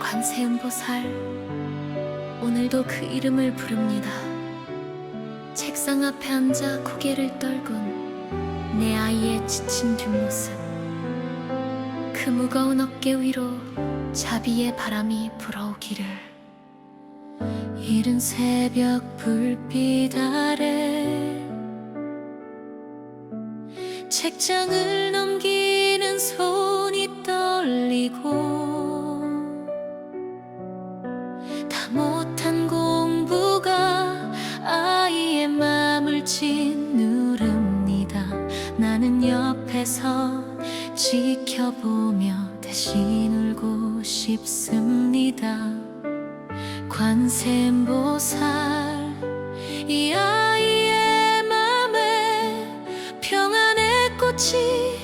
관세음보살. 오늘도 그 이름을 부릅니다. 책상 앞에 앉아 고개를 떨군 내 아이의 지친 뒷모습. 그 무거운 어깨 위로 자비의 바람이 불어오기를. 이른 새벽 불빛 아래 책장을 넘기는 손이 떨리고 나는 옆에서 지켜보며 대신 울고 싶습니다. 관세음보살 이 아이의 맘에 평안의 꽃이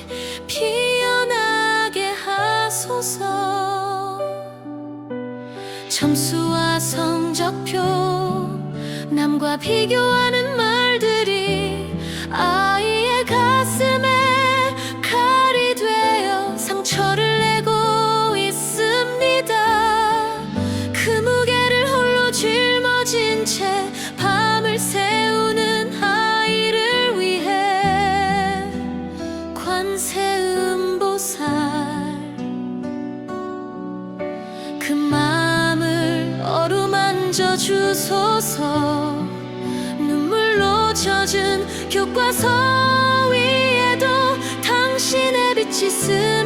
피어나게 하소서. 점수와 성적표 남과 비교하는 말들이 아 그 마음을 어루만져 주소서. 눈물로 젖은 교과서 위에도 당신의 빛이 스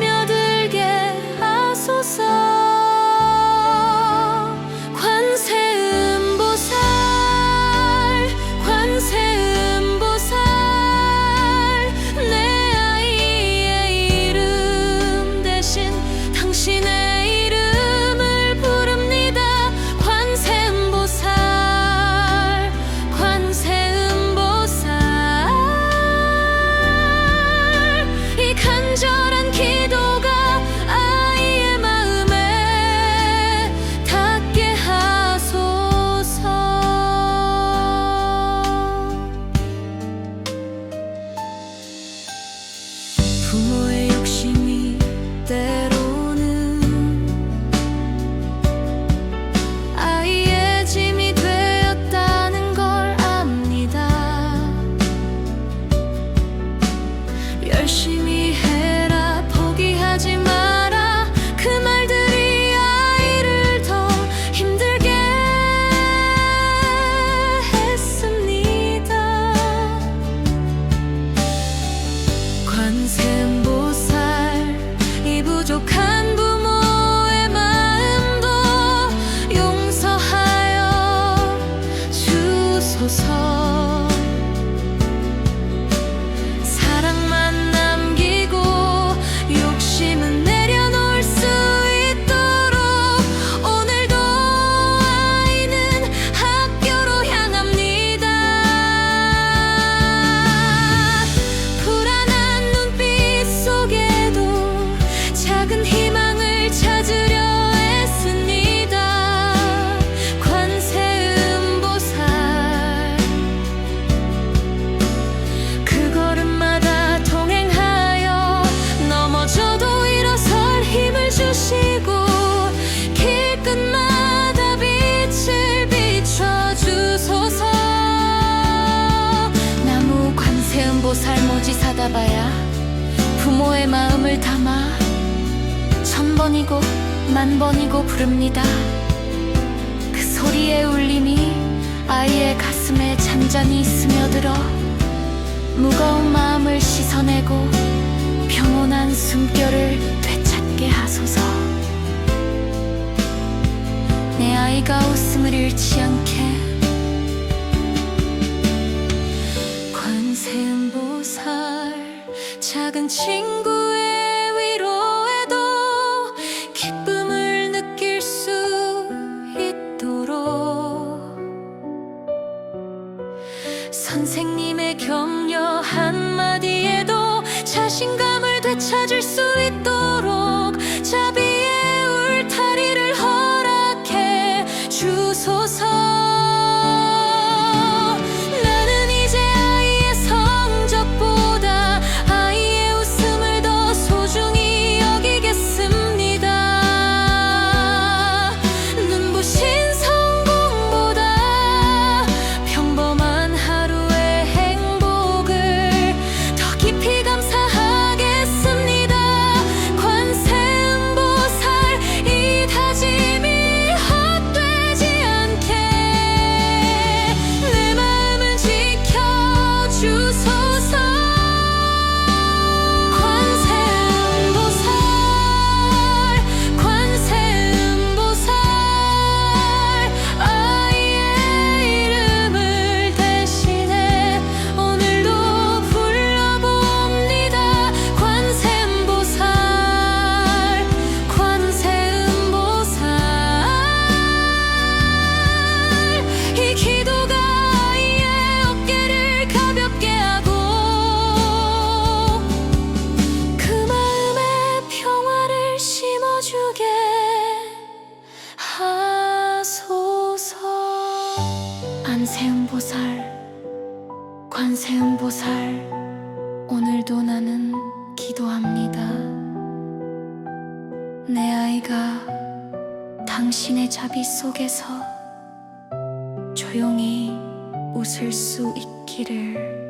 관세음보살 모지 사다 봐야 부모의 마음을 담아 천 번이고 만 번이고 부릅니다. 그 소리의 울림이 아이의 가슴에 잔잔히 스며들어 무거운 마음을 씻어내고 평온한 숨결을 되찾게 하소서. 내 아이가 웃음을 잃지 않게 작은 친구의 위로에도 기쁨을 느낄 수 있도록. 선생님의 격려 한마디에도 자신감을 되찾을 수 있도록 관세음보살. 오늘도 나는 기도합니다. 내 아이가 당신의 자비 속에서 조용히 웃을 수 있기를